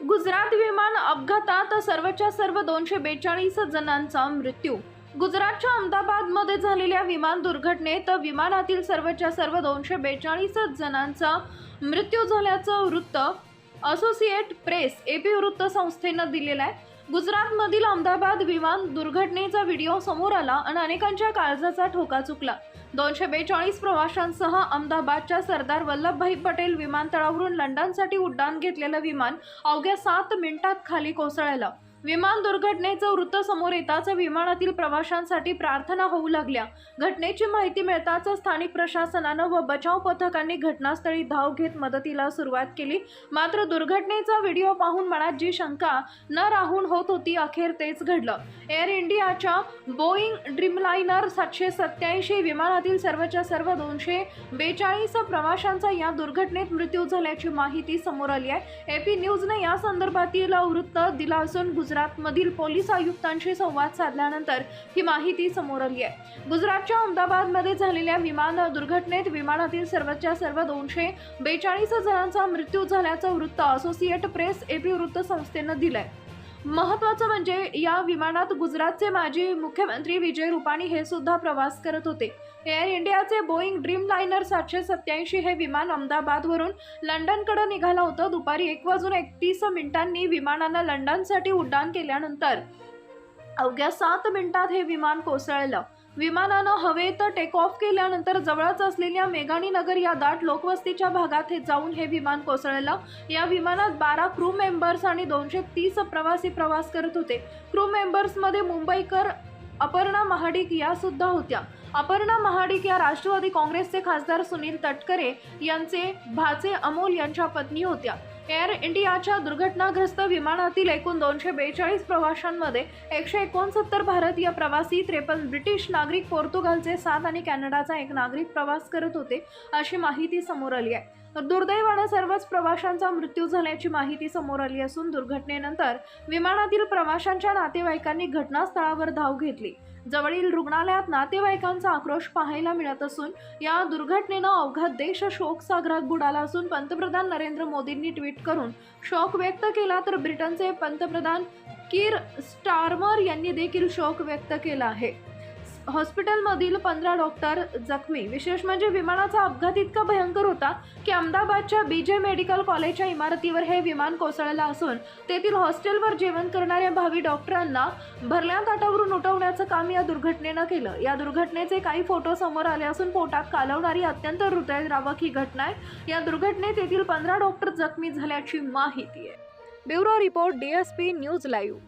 गुजरात विमान अपघातात सर्वच्या सर्व दोनशे बेचाळीस जणांचा मृत्यू. गुजरातच्या अहमदाबादमध्ये झालेल्या विमान दुर्घटनेत विमानातील सर्वच्या सर्व दोनशे बेचाळीस जणांचा मृत्यू झाल्याचं वृत्त असोसिएट प्रेस एपी वृत्त संस्थेनं दिलेलं आहे. गुजरातमधील अहमदाबाद विमान दुर्घटनेचा व्हिडिओ समोर आला आणि अनेकांच्या काळजाचा ठोका चुकला. दोनशे बेचाळीस प्रवाशांसह अहमदाबादच्या सरदार वल्लभभाई पटेल विमानतळावरून लंडनसाठी उड्डाण घेतलेलं विमान अवघ्या सात मिनिटात खाली कोसळलं. विमान दुर्घटनेचं वृत्त समोर येताच विमानातील प्रवाशांसाठी प्रार्थना होऊ लागल्या. घटनेची माहिती मिळताच स्थानिक प्रशासनानं व बचाव पथकांनी घटनास्थळी धाव घेत मदतीला सुरुवात केली. मात्र दुर्घटनेचा व्हिडिओ पाहून मनात जी शंका न राहून होत होती अखेर तेच घडलं. एअर इंडियाच्या बोईंग ड्रीमलाइनर सातशे सत्याऐंशी विमानातील सर्वच्या सर्व दोनशे बेचाळीस प्रवाशांचा या दुर्घटनेत मृत्यू झाल्याची माहिती समोर आली आहे. एपी न्यूजने या संदर्भातील वृत्त दिलं असून गुजरातमधील पोलीस आयुक्तांशी संवाद साधल्यानंतर ही माहिती समोर आली आहे. गुजरातच्या अहमदाबादमध्ये झालेल्या विमान दुर्घटनेत विमानातील सर्वच्या सर्व दोनशे बेचाळीस जणांचा मृत्यू झाल्याचं वृत्त असोसिएट प्रेस एपी वृत्त संस्थेनं आहे महत्वाचं म्हणजे या विमानात गुजरातचे माजी मुख्यमंत्री विजय रुपाणी हे सुद्धा प्रवास करत होते. एअर इंडियाचे बोईंग ड्रीम लायनर सातशे सत्याऐंशी हे विमान अहमदाबादवरून लंडनकडे निघालं होतं. दुपारी एक वाजून एकतीस मिनिटांनी विमानानं लंडनसाठी उड्डाण केल्यानंतर अवघ्या सात मिनिटात हे विमान कोसळलं. विमानानं हवेत टेक ऑफ केल्यानंतर जवळच असलेल्या मेघाणी नगर या दाट लोकवस्तीच्या भागात हे जाऊन हे विमान कोसळलं. या विमानात बारा क्रू मेंबर्स आणि दोनशे तीस प्रवासी प्रवास करत होते. क्रू मेंबर्समध्ये मुंबईकर अपर्णा महाडिक या सुद्धा होत्या. अपर्णा महाडिक या राष्ट्रवादी काँग्रेसचे खासदार सुनील तटकरे यांचे भाचे अमोल यांच्या पत्नी होत्या. एअर इंडियाच्या दुर्घटनाग्रस्त विमानातील एकूण दोनशे बेचाळीस प्रवाशांमध्ये एकशे एकोणसत्तर भारतीय प्रवासी त्रेपन्न ब्रिटिश नागरिक पोर्तुगालचे सात आणि कॅनडाचा एक नागरिक प्रवास करत होते अशी माहिती समोर आली आहे. तर दुर्दैवानं सर्वच प्रवाशांचा मृत्यू झाल्याची माहिती समोर आली असून दुर्घटनेनंतर विमानातील प्रवाशांच्या नातेवाईकांनी घटनास्थळावर धाव घेतली. जवळील रुग्णालयात नातेवाईकांचा आक्रोश पाहायला मिळत असून या दुर्घटनेनं अवघा देश शोकसागरात बुडाला असून पंतप्रधान नरेंद्र मोदींनी ट्विट करून शोक व्यक्त केला तर ब्रिटनचे पंतप्रधान कीर स्टार्मर यांनी देखील शोक व्यक्त केला आहे. हॉस्पिटलमधील पंधरा डॉक्टर जखमी. विशेष म्हणजे विमानाचा अपघात इतका भयंकर होता की अहमदाबादच्या बीजे मेडिकल कॉलेजच्या इमारतीवर हे विमान कोसळलं असून तेथील हॉस्टेलवर जेवण करणाऱ्या भावी डॉक्टरांना भरल्या ताटावरून उठवण्याचं काम या दुर्घटनेनं केलं. या दुर्घटनेचे काही फोटो समोर आले असून पोटात कालवणारी अत्यंत हृदयद्रावक ही घटना आहे. या दुर्घटनेत येथील पंधरा डॉक्टर जखमी झाल्याची माहिती आहे. Bureau report DSP news live.